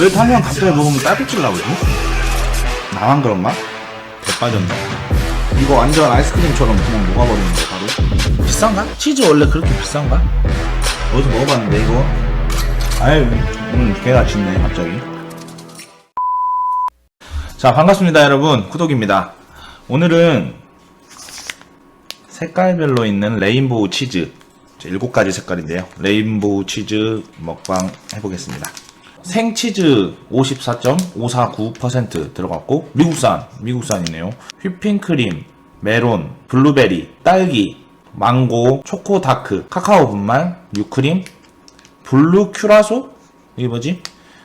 왜 당면 갑자기 먹으면 딸꾹질 나오지? 나만 그런가? 대 빠졌네. 이거 완전 아이스크림처럼 그냥 녹아버리는데 바로. 비싼가? 치즈 원래 그렇게 비싼가? 어디서 먹어봤는데 이거? 아유, 음, 개가 짖네 갑자기. 자 반갑습니다 여러분 구독입니다. 오늘은 색깔별로 있는 레인보우 치즈 7가지 색깔인데요. 레인보우 치즈 먹방 해보겠습니다. 생치즈 54.549% 들어갔고 미국산, 미국산이네요. 휘핑크림, 메론, 블루베리, 딸기, 망고, 초코 다크, 카카오 분말, 유크림, 블루 큐라소? 이게 뭐지?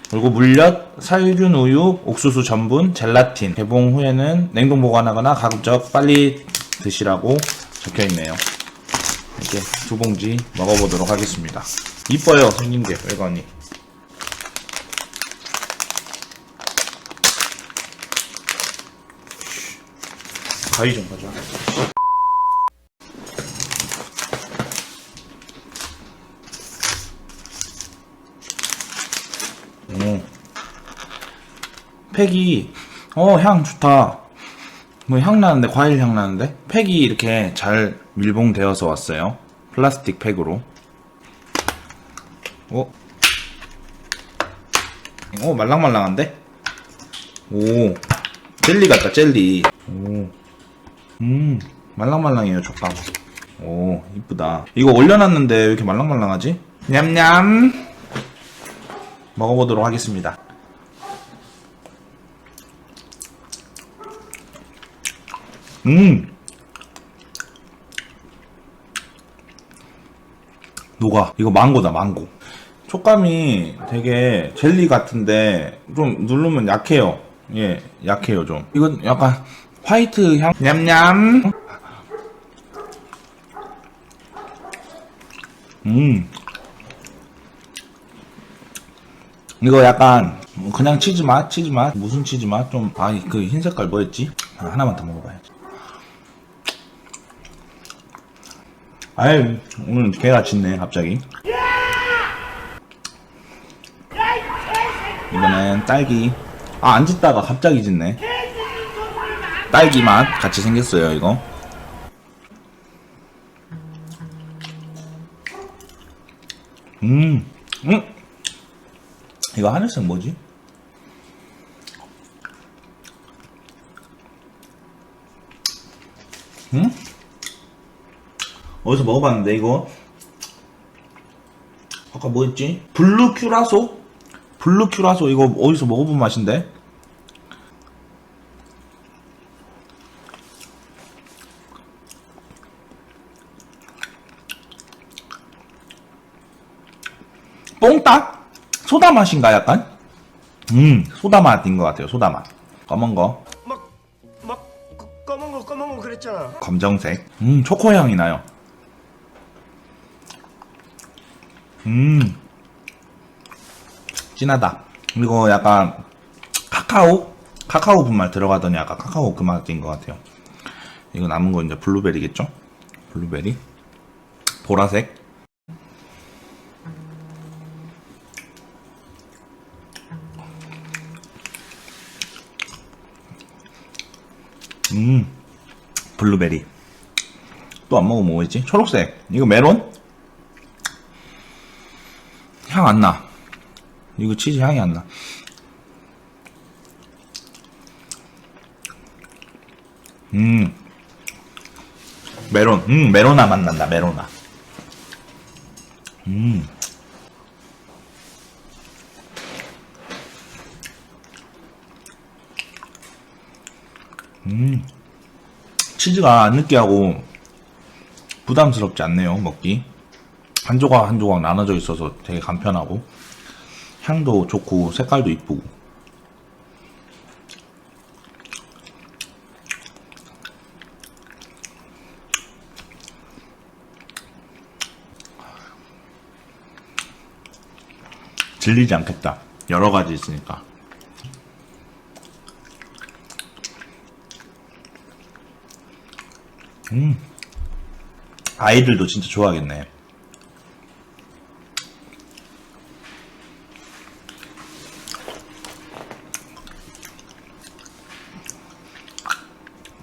그리고 물엿, 살균 우유, 옥수수 전분, 젤라틴. 개봉 후에는 냉동 보관하거나 가급적 빨리 드시라고 적혀 있네요. 이렇게 두 봉지 먹어보도록 하겠습니다. 이뻐요, 생긴 게, 외관이. 가위 좀 가져와. 오. 팩이 어 향 좋다. 뭐 향 나는데 과일 향 나는데 팩이 이렇게 잘 밀봉되어서 왔어요. 플라스틱 팩으로. 오. 오 말랑말랑한데? 오 젤리 같다 젤리. 오. 음 말랑말랑해요 촉감. 오 이쁘다. 이거 올려놨는데 왜 이렇게 말랑말랑하지? 냠냠. 먹어보도록 하겠습니다. 음! 녹아. 이거 망고다, 망고. 촉감이 되게 젤리 같은데 좀 누르면 약해요. 예, 약해요, 좀. 이건 약간 화이트 향. 냠냠! 음. 이거 약간 뭐 그냥 치즈 맛, 치즈 맛, 무슨 치즈 맛? 좀, 아, 그 흰 색깔 뭐였지? 아, 하나만 더 먹어봐야지. 아유, 오늘 개가 짖네, 갑자기. 이번엔 딸기. 아, 안 짖다가 갑자기 짖네. 딸기 맛 같이 생겼어요, 이거. 음, 음. 이거 하늘색 뭐지? 응? 어디서 먹어봤는데 이거? 아까 뭐였지? 블루 큐라소? 블루 큐라소 이거 어디서 먹어본 맛인데? 뽕딱? 소다 맛인가 약간? 음, 소다 맛인 것 같아요. 소다 맛. 검은 거, 막, 막, 그 검은 거, 검은 거 그랬잖아. 검정색. 음, 초코 향이 나요. 음, 진하다. 그리고 약간 카카오, 카카오 분말 들어가더니 약간 카카오 그 맛인 것 같아요. 이거 남은 거 이제 블루베리겠죠? 블루베리, 보라색. 음, 블루베리. 또 안 먹으면 뭐였지? 초록색. 이거 메론? 향 안 나. 이거 치즈 향이 안 나. 음. 메론. 음, 메로나 맛 난다, 메로나. 음. 치즈가 안 느끼하고 부담스럽지 않네요 먹기. 한 조각 한 조각 나눠져 있어서 되게 간편하고 향도 좋고 색깔도 이쁘고. 질리지 않겠다. 여러 가지 있으니까 음. 아이들도 진짜 좋아하겠네.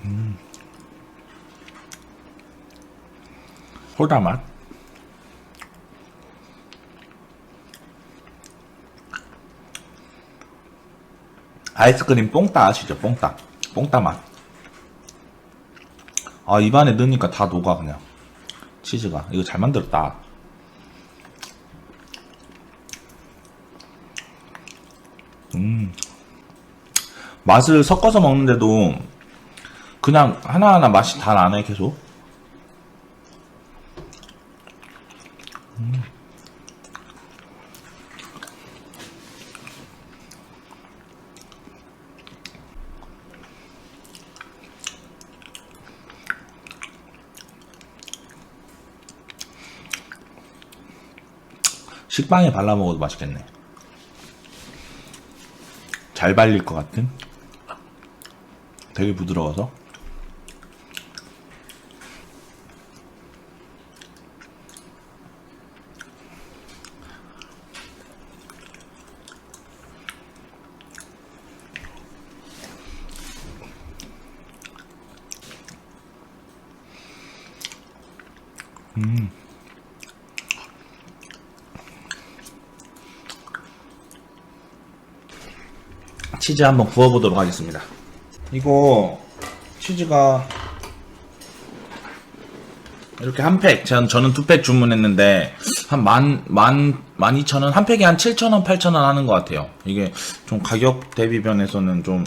음. 호다 맛. 아이스크림 뽕따 아시죠? 뽕따. 뽕따 맛. 아, 입안에 넣으니까 다 녹아, 그냥. 치즈가. 이거 잘 만들었다. 음. 맛을 섞어서 먹는데도 그냥 하나하나 맛이 다 나네, 계속. 식빵에 발라 먹어도 맛있겠네. 잘 발릴 것 같은? 되게 부드러워서. 치즈 한번 구워보도록 하겠습니다. 이거 치즈가 이렇게 한 팩, 전, 저는 두 팩 주문했는데 한 만, 만, 만 이천 원, 한 팩에 한 칠천 원, 팔천 원 하는 것 같아요. 이게 좀 가격 대비 면에서는 좀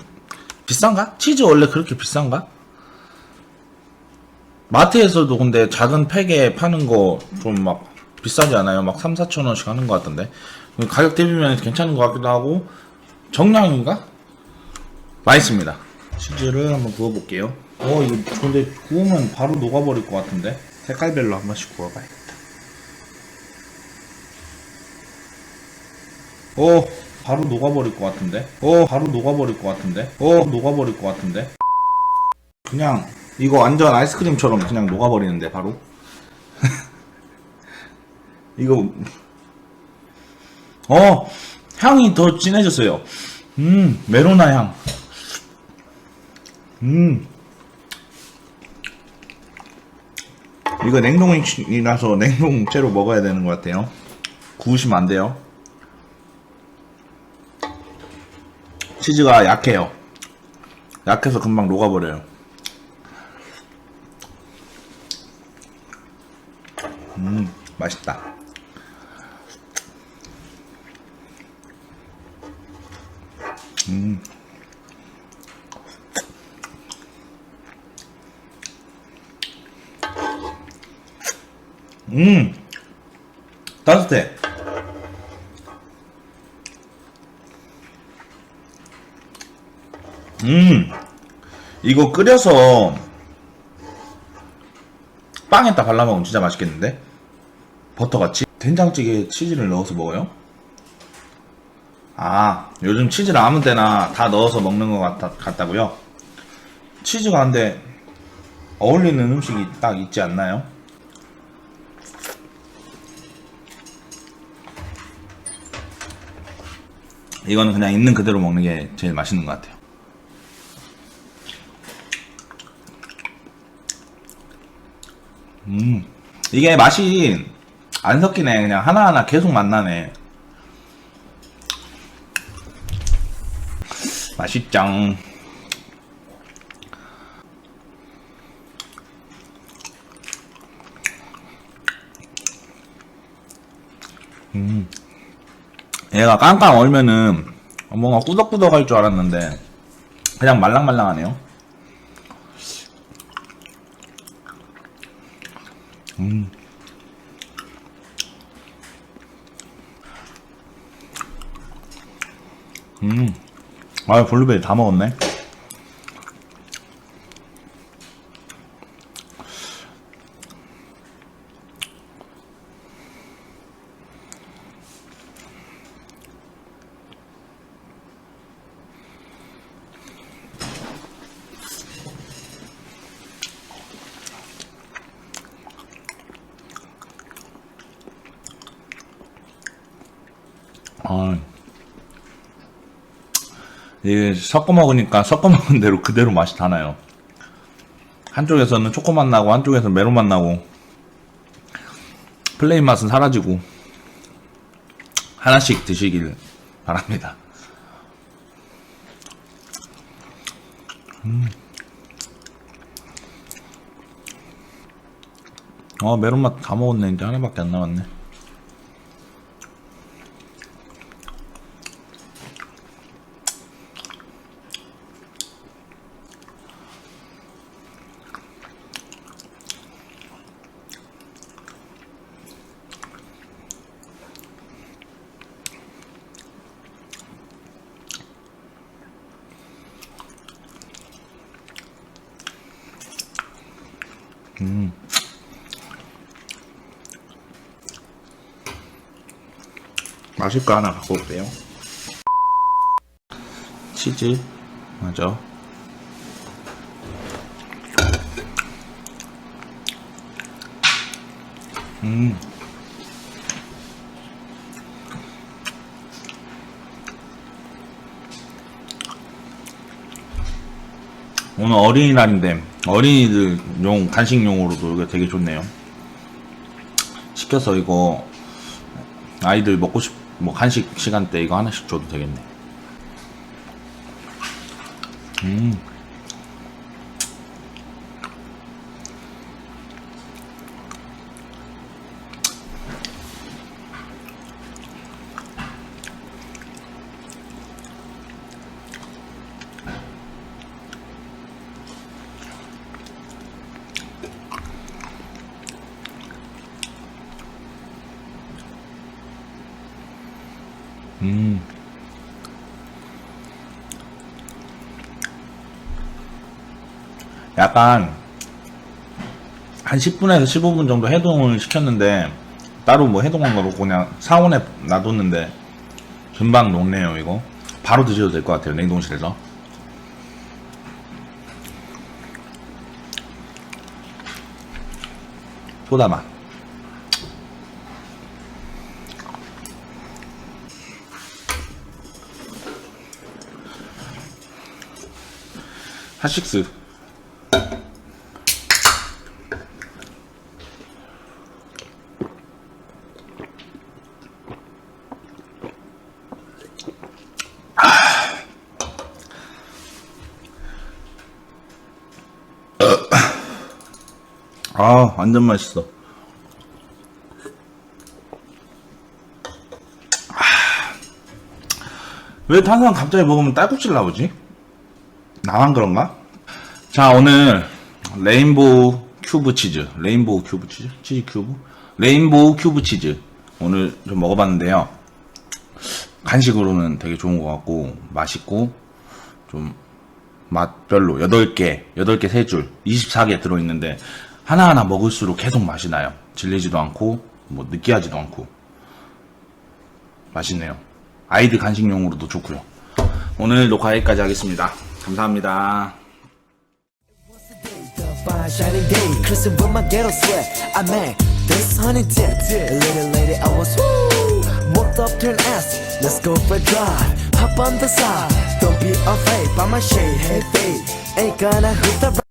비싼가? 치즈 원래 그렇게 비싼가? 마트에서도 근데 작은 팩에 파는 거 좀 막 비싸지 않아요? 막 3, 4천 원씩 하는 것 같던데. 가격 대비면 괜찮은 것 같기도 하고 정량인가? 맛있습니다. 치즈를 한번 구워볼게요. 어, 이거 근데 구우면 바로 녹아버릴 것 같은데? 색깔별로 한 번씩 구워봐야겠다. 어, 바로 녹아버릴 것 같은데? 어, 바로 녹아버릴 것 같은데? 어, 녹아버릴 것 같은데? 그냥, 이거 완전 아이스크림처럼 그냥 녹아버리는데, 바로? 이거, 어, 향이 더 진해졌어요. 음, 메로나 향. 음. 이거 냉동이라서 냉동채로 먹어야 되는 것 같아요. 구우시면 안 돼요. 치즈가 약해요. 약해서 금방 녹아버려요. 음, 맛있다. 음, 따뜻해. 음, 이거 끓여서 빵에다 발라 먹으면 진짜 맛있겠는데? 버터같이? 된장찌개에 치즈를 넣어서 먹어요? 아, 요즘 치즈를 아무 데나 다 넣어서 먹는 것 같다, 같다고요? 치즈가 근데 어울리는 음식이 딱 있지 않나요? 이거는 그냥 있는 그대로 먹는 게 제일 맛있는 것 같아요. 음, 이게 맛이 안 섞이네. 그냥 하나하나 계속 맛나네. 맛있짱. 얘가 깡깡 얼면은 뭔가 꾸덕꾸덕 할 줄 알았는데 그냥 말랑말랑하네요. 음. 음. 아, 블루베리 다 먹었네. 아. 이게 섞어 먹으니까 섞어 먹은 대로 그대로 맛이 다 나요. 한쪽에서는 초코 맛 나고 한쪽에서는 메론 맛 나고 플레인 맛은 사라지고 하나씩 드시길 바랍니다. 음. 어 메론 맛 다 먹었네 이제 하나밖에 안 남았네. 마실 거 하나 갖고 올게요. 치즈 맞아. 음. 오늘 어린이날인데 어린이들용 간식용으로도 되게 좋네요. 시켜서 이거 아이들 먹고 싶, 뭐 간식 시간 때 이거 하나씩 줘도 되겠네. 음. 음. 약간 한 10분에서 15분 정도 해동을 시켰는데 따로 뭐 해동한 거로 그냥 상온에 놔뒀는데 금방 녹네요 이거. 바로 드셔도 될 것 같아요 냉동실에서. 소다 맛 핫식스 아 완전 맛있어 아, 왜 탄산 갑자기 먹으면 딸꾹질 나오지? 나만 그런가? 자, 오늘 레인보우 큐브 치즈, 레인보우 큐브 치즈, 치즈 큐브, 레인보우 큐브 치즈 오늘 좀 먹어봤는데요. 간식으로는 되게 좋은 것 같고 맛있고 좀 맛별로 8개, 8개 3줄, 24개 들어있는데 하나하나 먹을수록 계속 맛이 나요. 질리지도 않고 뭐 느끼하지도 않고 맛있네요. 아이들 간식용으로도 좋고요. 오늘 녹화 여기까지 하겠습니다. 감사합니다. Fine shining day, Christmas with my ghetto sweat. I made this honey dip. A little lady, I was woo. Walked up to an ass. Let's go for a drive. Hop on the side. Don't be afraid. By my shade, hey babe. Ain't gonna hit the